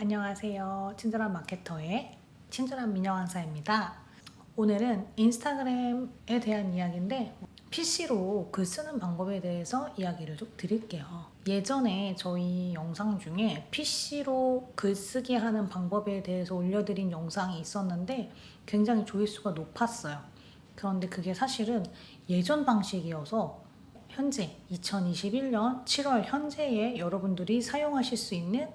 안녕하세요. 친절한 마케터의 친절한 민영왕사입니다. 오늘은 인스타그램에 대한 이야기인데 PC로 글 쓰는 방법에 대해서 이야기를 좀 드릴게요. 예전에 저희 영상 중에 PC로 글쓰기 하는 방법에 대해서 올려드린 영상이 있었는데 굉장히 조회수가 높았어요. 그런데 그게 사실은 예전 방식이어서 현재 2021년 7월 현재에 여러분들이 사용하실 수 있는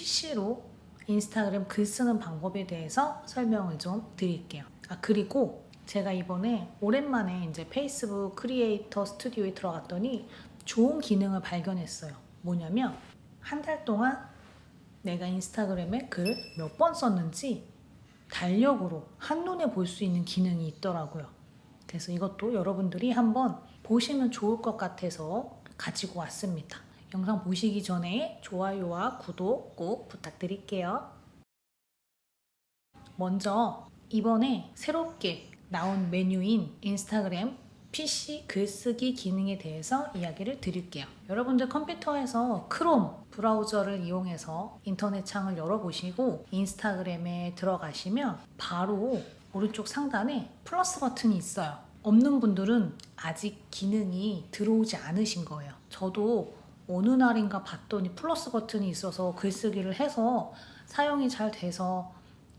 PC로 인스타그램 글 쓰는 방법에 대해서 설명을 좀 드릴게요. 아, 그리고 제가 이번에 오랜만에 이제 페이스북 크리에이터 스튜디오에 들어갔더니 좋은 기능을 발견했어요. 뭐냐면 한 달 동안 내가 인스타그램에 글 몇 번 썼는지 달력으로 한눈에 볼 수 있는 기능이 있더라고요. 그래서 이것도 여러분들이 한번 보시면 좋을 것 같아서 가지고 왔습니다. 영상 보시기 전에 좋아요와 구독 꼭 부탁드릴게요. 먼저 이번에 새롭게 나온 메뉴인 인스타그램 PC 글쓰기 기능에 대해서 이야기를 드릴게요. 여러분들 컴퓨터에서 크롬 브라우저를 이용해서 인터넷 창을 열어보시고 인스타그램에 들어가시면 바로 오른쪽 상단에 플러스 버튼이 있어요. 없는 분들은 아직 기능이 들어오지 않으신 거예요. 저도 어느 날인가 봤더니 플러스 버튼이 있어서 글쓰기를 해서 사용이 잘 돼서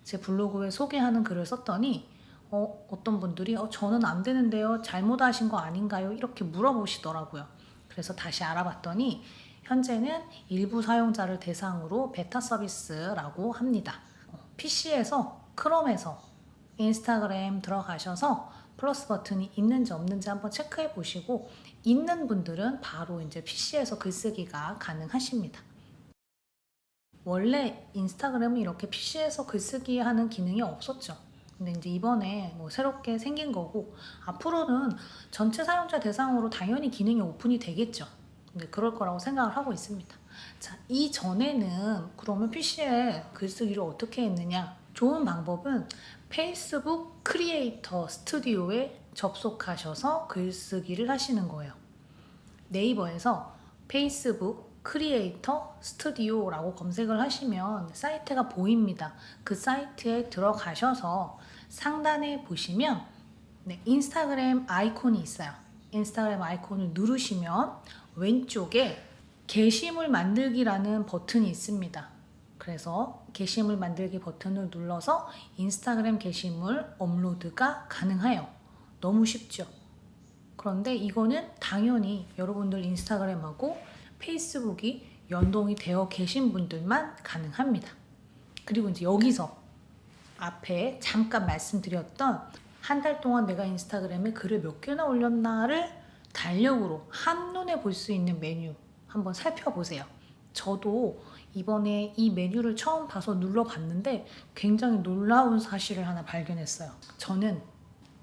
제 블로그에 소개하는 글을 썼더니 어, 어떤 분들이 어, 저는 안 되는데요. 잘못하신 거 아닌가요? 이렇게 물어보시더라고요. 그래서 다시 알아봤더니 현재는 일부 사용자를 대상으로 베타 서비스라고 합니다. PC에서 크롬에서 인스타그램 들어가셔서 플러스 버튼이 있는지 없는지 한번 체크해 보시고 있는 분들은 바로 이제 PC에서 글쓰기가 가능하십니다. 원래 인스타그램은 이렇게 PC에서 글쓰기 하는 기능이 없었죠. 근데 이제 이번에 뭐 새롭게 생긴 거고 앞으로는 전체 사용자 대상으로 당연히 기능이 오픈이 되겠죠. 근데 그럴 거라고 생각을 하고 있습니다. 자, 이전에는 그러면 PC에 글쓰기를 어떻게 했느냐? 좋은 방법은 페이스북 크리에이터 스튜디오에 접속하셔서 글쓰기를 하시는 거예요. 네이버에서 페이스북 크리에이터 스튜디오라고 검색을 하시면 사이트가 보입니다. 그 사이트에 들어가셔서 상단에 보시면 네, 인스타그램 아이콘이 있어요. 인스타그램 아이콘을 누르시면 왼쪽에 게시물 만들기라는 버튼이 있습니다. 그래서 게시물 만들기 버튼을 눌러서 인스타그램 게시물 업로드가 가능해요. 너무 쉽죠? 그런데 이거는 당연히 여러분들 인스타그램하고 페이스북이 연동이 되어 계신 분들만 가능합니다. 그리고 이제 여기서 앞에 잠깐 말씀드렸던 한 달 동안 내가 인스타그램에 글을 몇 개나 올렸나를 달력으로 한눈에 볼 수 있는 메뉴 한번 살펴보세요. 저도 이번에 이 메뉴를 처음 봐서 눌러봤는데 굉장히 놀라운 사실을 하나 발견했어요. 저는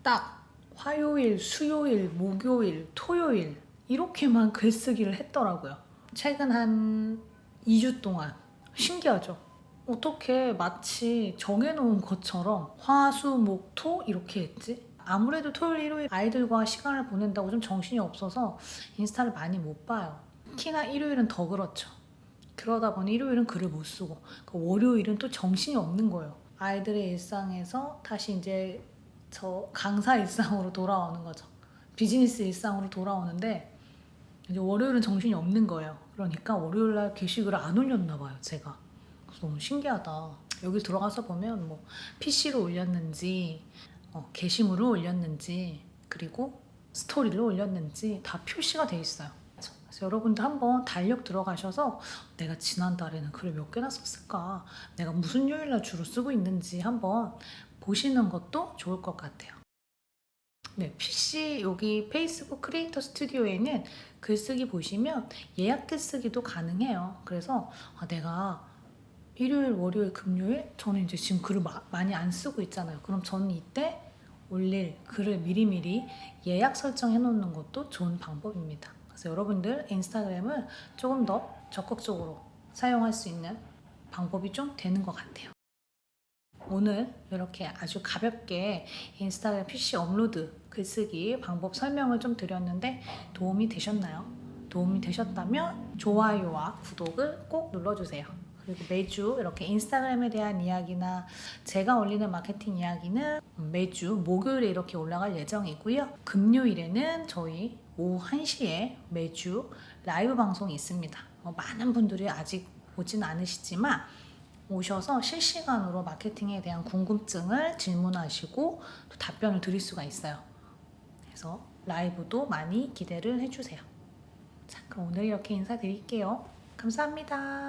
딱 화요일, 수요일, 목요일, 토요일 이렇게만 글쓰기를 했더라고요. 최근 한 2주 동안 신기하죠? 어떻게 마치 정해놓은 것처럼 화, 수, 목, 토 이렇게 했지? 아무래도 토요일, 일요일 아이들과 시간을 보낸다고 좀 정신이 없어서 인스타를 많이 못 봐요. 특히나 일요일은 더 그렇죠. 그러다 보니 일요일은 글을 못 쓰고 그 월요일은 또 정신이 없는 거예요. 아이들의 일상에서 다시 이제 저 강사 일상으로 돌아오는 거죠. 비즈니스 일상으로 돌아오는데 이제 월요일은 정신이 없는 거예요. 그러니까 월요일 날 게시글을 안 올렸나 봐요, 제가. 그래서 너무 신기하다. 여기 들어가서 보면 뭐 PC로 올렸는지 어, 게시물을 올렸는지 그리고 스토리를 올렸는지 다 표시가 돼 있어요. 그래서 여러분들 한번 달력 들어가셔서 내가 지난달에는 글을 몇 개나 썼을까? 내가 무슨 요일날 주로 쓰고 있는지 한번 보시는 것도 좋을 것 같아요. 네, PC 여기 페이스북 크리에이터 스튜디오에는 글쓰기 보시면 예약 글쓰기도 가능해요. 그래서 아, 내가 일요일, 월요일, 금요일 저는 이제 지금 글을 마- 많이 안 쓰고 있잖아요. 그럼 저는 이때 올릴 글을 미리미리 예약 설정해 놓는 것도 좋은 방법입니다. 그래서 여러분들 인스타그램을 조금 더 적극적으로 사용할 수 있는 방법이 좀 되는 것 같아요. 오늘 이렇게 아주 가볍게 인스타그램 PC 업로드 글쓰기 방법 설명을 좀 드렸는데 도움이 되셨나요? 도움이 되셨다면 좋아요와 구독을 꼭 눌러주세요. 그리고 매주 이렇게 인스타그램에 대한 이야기나 제가 올리는 마케팅 이야기는 매주 목요일에 이렇게 올라갈 예정이고요. 금요일에는 저희 오후 1시에 매주 라이브 방송이 있습니다. 어, 많은 분들이 아직 오진 않으시지만 오셔서 실시간으로 마케팅에 대한 궁금증을 질문하시고 또 답변을 드릴 수가 있어요. 그래서 라이브도 많이 기대를 해주세요. 자, 그럼 오늘 이렇게 인사드릴게요. 감사합니다.